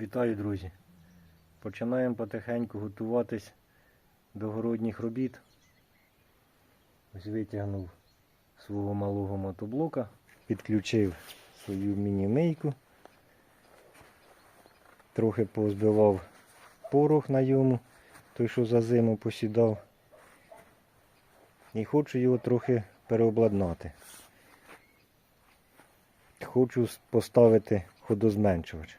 Вітаю, друзі! Починаємо потихеньку готуватись до городніх робіт. Ось витягнув свого малого мотоблока, підключив свою міні-мийку, трохи позбивав порох на йому, той, що за зиму посідав. І хочу його трохи переобладнати. Хочу поставити ходозменшувач.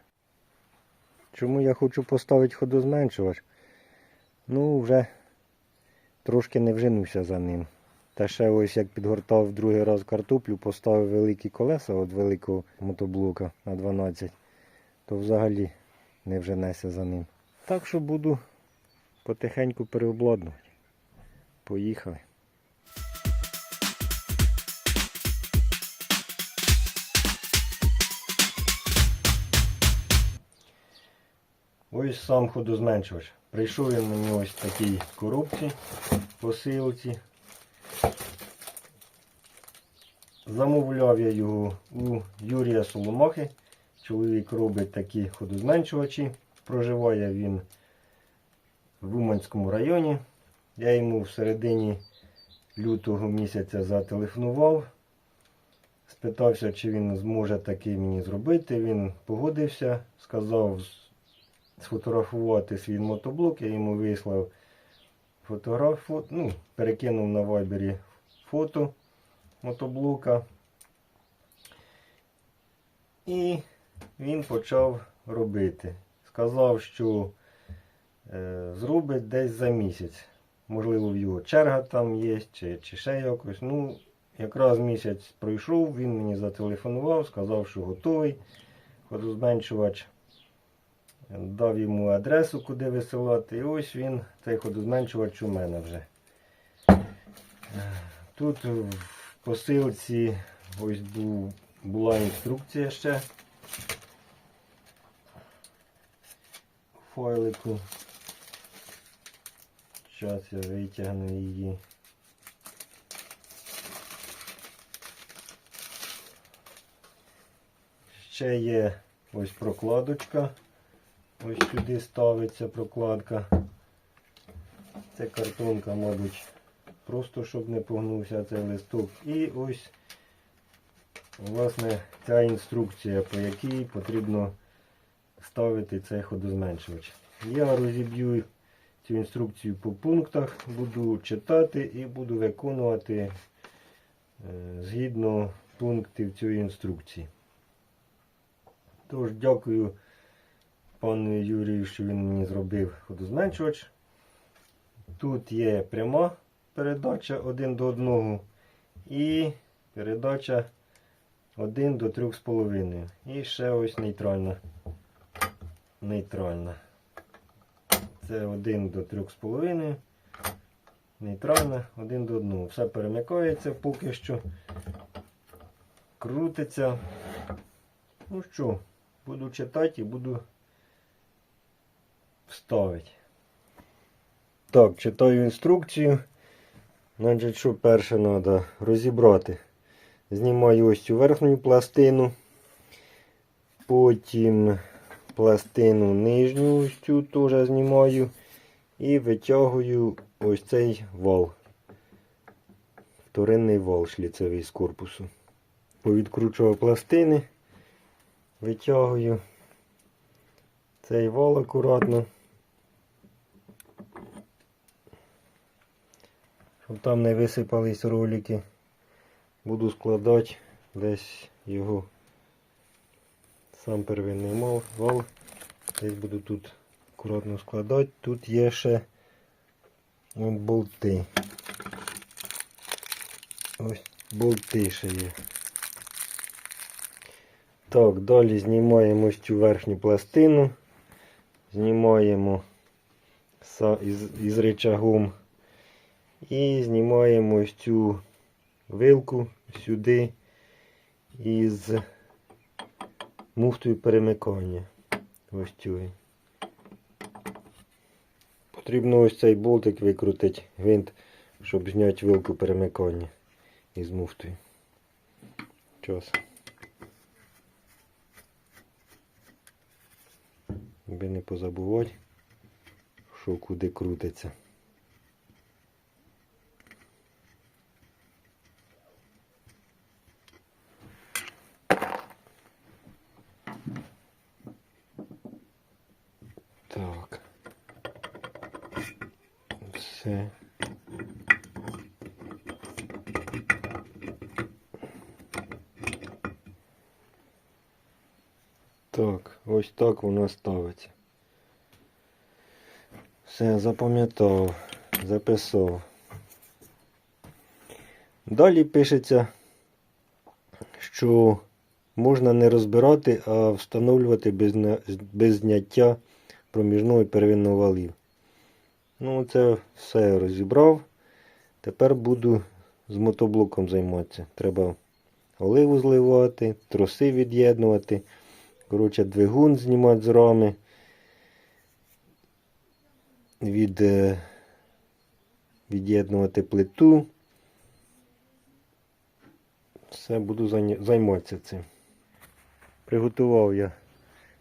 Чому я хочу поставити ходозменшувач? Ну, вже трошки не вженуся за ним. Та ще ось як підгортав другий раз картоплю, поставив великі колеса від великого мотоблока на 12, то взагалі не вженеся за ним. Так що буду потихеньку переобладнувати. Поїхали. Ось сам ходозменшувач. Прийшов він мені ось в такій коробці, посилці. Замовляв я його у Юрія Соломахи. Чоловік робить такі ходозменшувачі. Проживає він в Уманському районі. Я йому в середині лютого місяця зателефонував. Спитався, чи він зможе такий мені зробити. Він погодився, сказав сфотографувати свій мотоблок. Я йому вислав фотограф, фо- ну, перекинув на вайбері фото мотоблока. І він почав робити. Сказав, що е, зробить десь за місяць. Можливо, в його черга там є, чи, чи ще якось. Ну, якраз місяць пройшов, він мені зателефонував, сказав, що готовий. Ходозменшувач дав йому адресу, куди висилати. І ось він, цей ходозменшувач у мене вже. Тут в посилці ось був, була інструкція ще. Файлику. Зараз я витягну її. Ще є ось прокладочка. Ось сюди ставиться прокладка. Це картонка, мабуть, просто щоб не погнувся цей листок. І ось, власне, ця інструкція, по якій потрібно ставити цей ходозменшувач. Я розіб'ю цю інструкцію по пунктах, буду читати і буду виконувати е, згідно пунктів цієї інструкції. Тож, дякую пану Юрію, що він мені зробив ходозменшувач. Тут є пряма передача 1 до 1 і передача 1 до 3,5. І ще ось нейтральна. Нейтральна. Це 1 до 3,5. Нейтральна 1 до 1. Все перемикається поки що. Крутиться. Ну що, буду читати і буду вставити. Так, читаю інструкцію. Значить, що перше треба розібрати. Знімаю ось цю верхню пластину. Потім пластину нижню ось цю теж знімаю. І витягую ось цей вал. Вторинний вал шліцевий з корпусу. Повідкручував пластини. Витягую цей вал акуратно. Щоб там не висипались ролики. Буду складати десь його сам первинний мал- вал. Десь буду тут акуратно складати. Тут є ще болти. Ось болти ще є. Так, далі знімаємо ось цю верхню пластину. Знімаємо із, із рычагом. І знімаємо ось цю вилку сюди із муфтою перемикання. Ось цю. Потрібно ось цей болтик викрутити, гвинт, щоб зняти вилку перемикання із муфтою. Час. аби не позабувати, що куди крутиться. Так. Все. Так, воно ставиться. Все, запам'ятав, записав. Далі пишеться, що можна не розбирати, а встановлювати без, без зняття проміжного і первинного валів. Ну, це все розібрав. Тепер буду з мотоблоком займатися. Треба оливу зливати, троси від'єднувати. Коротше, двигун знімати з рами. Від, е, від'єднувати плиту. Все, буду займатися цим. Приготував я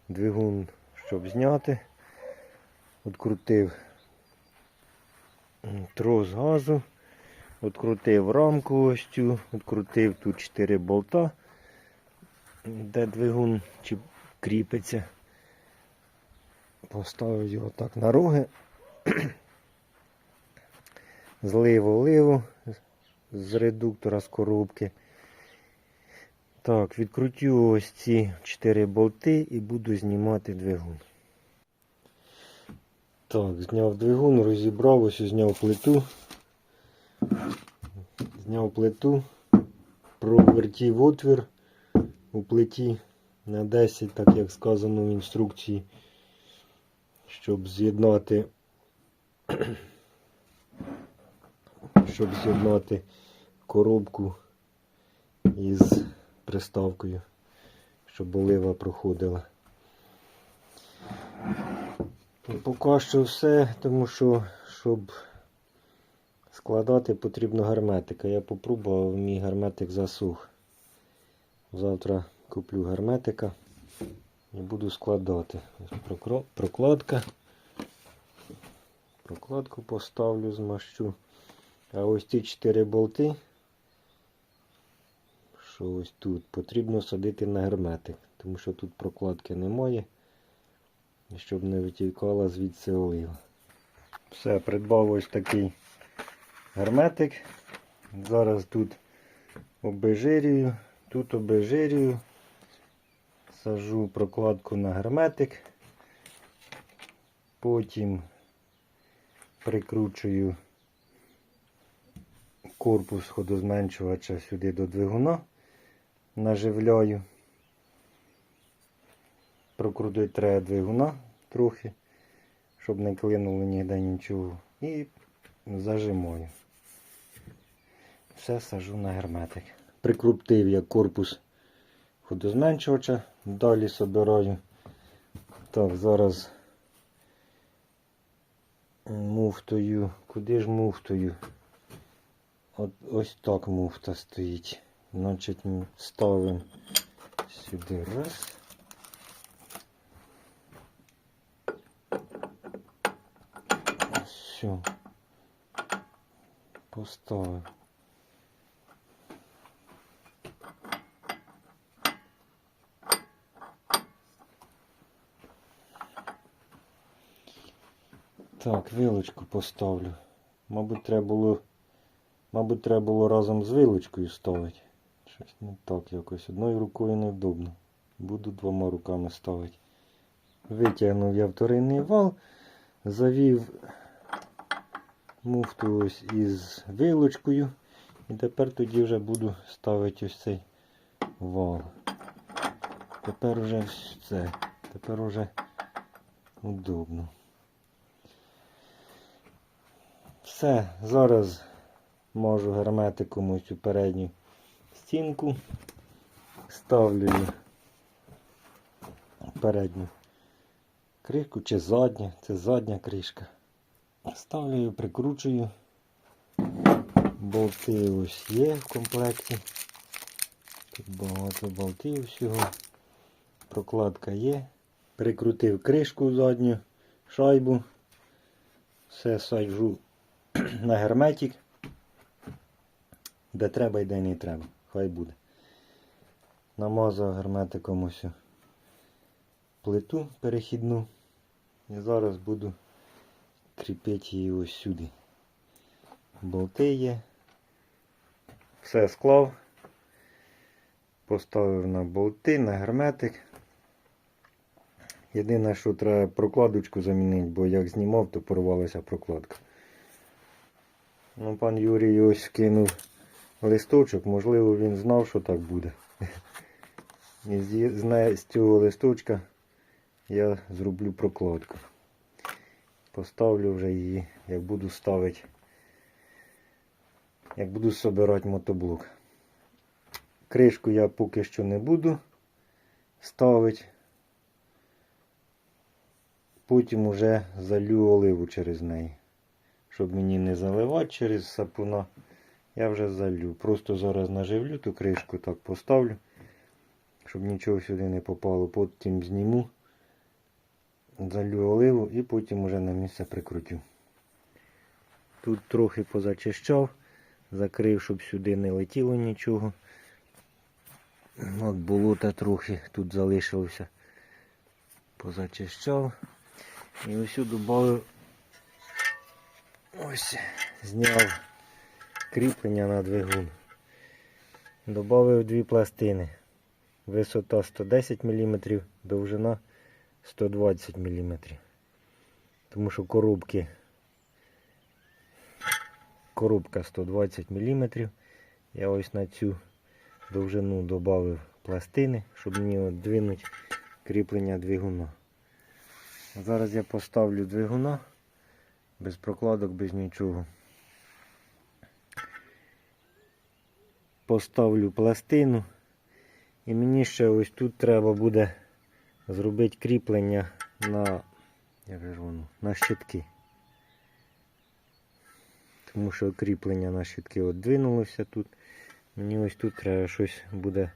двигун, щоб зняти. Открутив трос газу, открутив рамку ось цю, открутив тут 4 болта, де двигун чи кріпиться. Поставив його так на роги. Злив оливу з редуктора з коробки. Так, відкрутю ось ці 4 болти і буду знімати двигун. Так, зняв двигун, розібрав, ось зняв плиту. Зняв плиту, провертів отвір у плиті на 10, так як сказано в інструкції, щоб з'єднати, щоб з'єднати коробку із приставкою, щоб олива проходила. І поки що все, тому що, щоб складати, потрібно герметика. Я попробував, мій герметик засух. Завтра куплю герметика і буду складати. Ось Прокладка. Прокладку поставлю, змащу. А ось ці 4 болти, що ось тут, потрібно садити на герметик, тому що тут прокладки немає. І щоб не витікала звідси олива. Все, придбав ось такий герметик. Зараз тут обезжирюю, тут обезжирюю, сажу прокладку на герметик, потім прикручую корпус ходозменшувача сюди до двигуна, наживляю. Прокрутити треба двигуна трохи, щоб не клинуло ніде нічого. І зажимаю. Все сажу на герметик. Прикрутив я корпус ходозменшувача, далі собираю. Так, зараз муфтою. Куди ж муфтою? От ось так муфта стоїть. Значить, ми ставимо сюди раз. Все. Поставив. Так, вилочку поставлю. Мабуть, треба було. Мабуть, треба було разом з вилочкою ставити. Щось не так якось. Одною рукою невдобно. Буду двома руками ставити. Витягнув я вторинний вал, завів муфту ось із вилочкою. І тепер тоді вже буду ставити ось цей вал. Тепер вже все. Тепер вже удобно. Все, зараз можу герметиком цю передню стінку. Ставлю передню кришку чи задня, це задня кришка. Ставлю прикручую. Болти ось є в комплекті. Тут багато болтів всього. Прокладка є. Прикрутив кришку задню, шайбу. Все саджу на герметик. Де треба і де не треба. Хай буде. Намазав герметиком ось плиту перехідну. І зараз буду кріпити її ось сюди. Болти є. Все склав. Поставив на болти, на герметик. Єдине, що треба прокладочку замінити, бо як знімав, то порвалася прокладка. Ну, пан Юрій ось кинув листочок, можливо, він знав, що так буде. І з цього листочка я зроблю прокладку. Поставлю вже її, як буду ставити, як буду собирати мотоблок. Кришку я поки що не буду ставити. Потім уже залю оливу через неї. Щоб мені не заливати через сапуна, я вже залю. Просто зараз наживлю ту кришку, так поставлю, щоб нічого сюди не попало. Потім зніму, залю оливу і потім уже на місце прикрутю. Тут трохи позачищав, закрив, щоб сюди не летіло нічого. От болота трохи тут залишилося. Позачищав. І ось додав ось зняв кріплення на двигун. Добавив дві пластини. Висота 110 мм, довжина 120 мм. Тому що коробки коробка 120 мм. Я ось на цю довжину додав пластини, щоб мені от кріплення двигуна. Зараз я поставлю двигуна без прокладок, без нічого. Поставлю пластину. І мені ще ось тут треба буде зробити кріплення на, як же воно, на щитки. Тому що кріплення на щитки от двинулося тут. Мені ось тут треба щось буде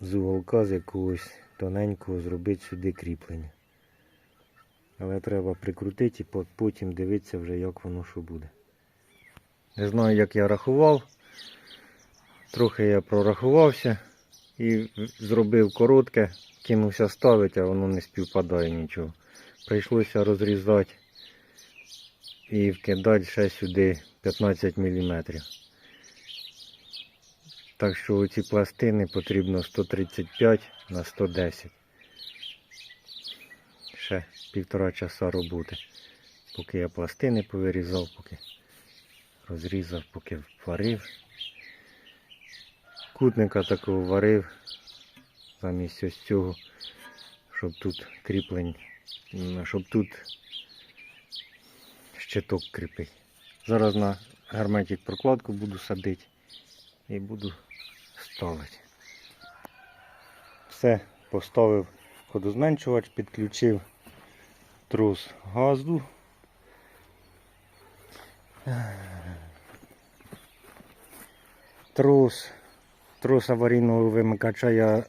з уголка з якогось тоненького зробити сюди кріплення. Але треба прикрутити і потім дивитися вже як воно що буде. Не знаю як я рахував. Трохи я прорахувався і зробив коротке, кинувся ставити, а воно не співпадає нічого. Прийшлося розрізати і вкидати ще сюди 15 мм. Так що ці пластини потрібно 135 на 110. Півтора часа роботи. Поки я пластини повирізав, поки розрізав, поки варив. Кутника такого варив замість ось цього, щоб тут кріплень, щоб тут щиток кріпить. Зараз на герметик прокладку буду садити і буду ставити. Все, поставив ходозменшувач, підключив трус газу. Трус, трус аварійного вимикача я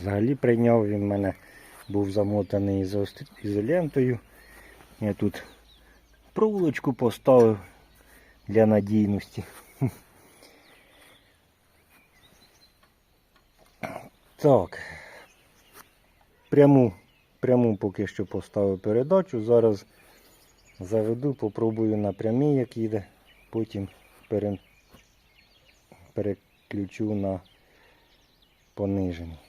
взагалі прийняв, він в мене був замотаний ізо- ізолентою. Я тут проволочку поставив для надійності. Так. Пряму, пряму поки що поставив передачу. Зараз заведу, попробую на прямій, як їде. Потім пере, переключу на понижений.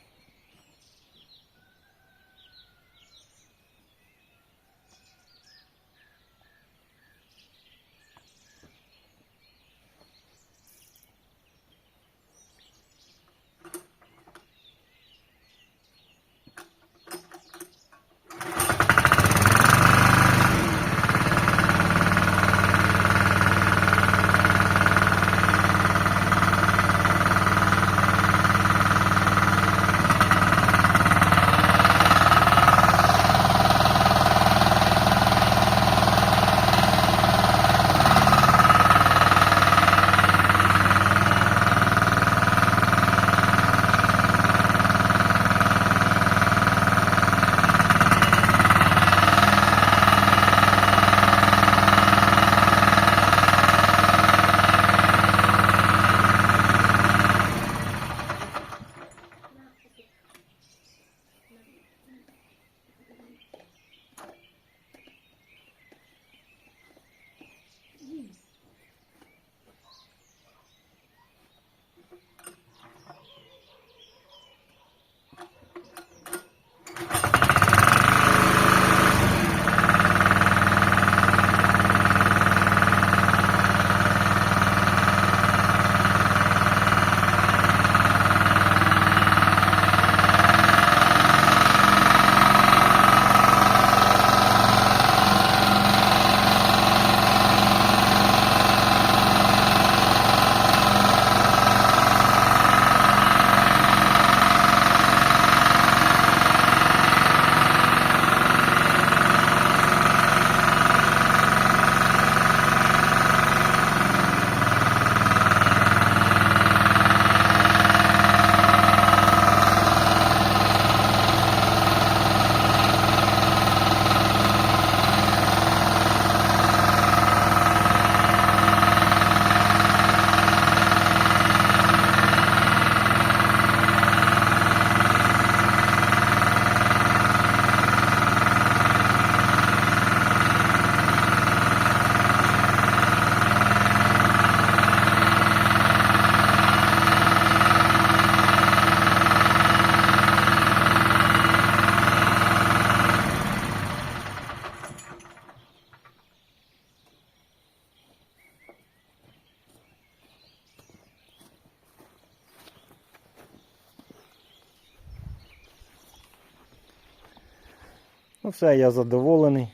Все, я задоволений.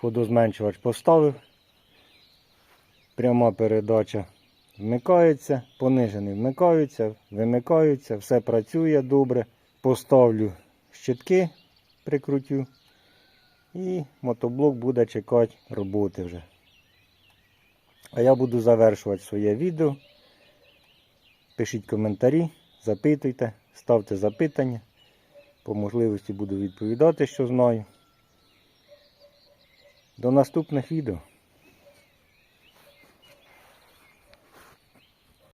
Ходозменшувач поставив. Пряма передача вмикається, понижений вмикаються, вимикаються, все працює добре. Поставлю щитки, прикрутю. І мотоблок буде чекати роботи вже. А я буду завершувати своє відео. Пишіть коментарі, запитуйте, ставте запитання. По можливості буду відповідати, що знаю. До наступних відео.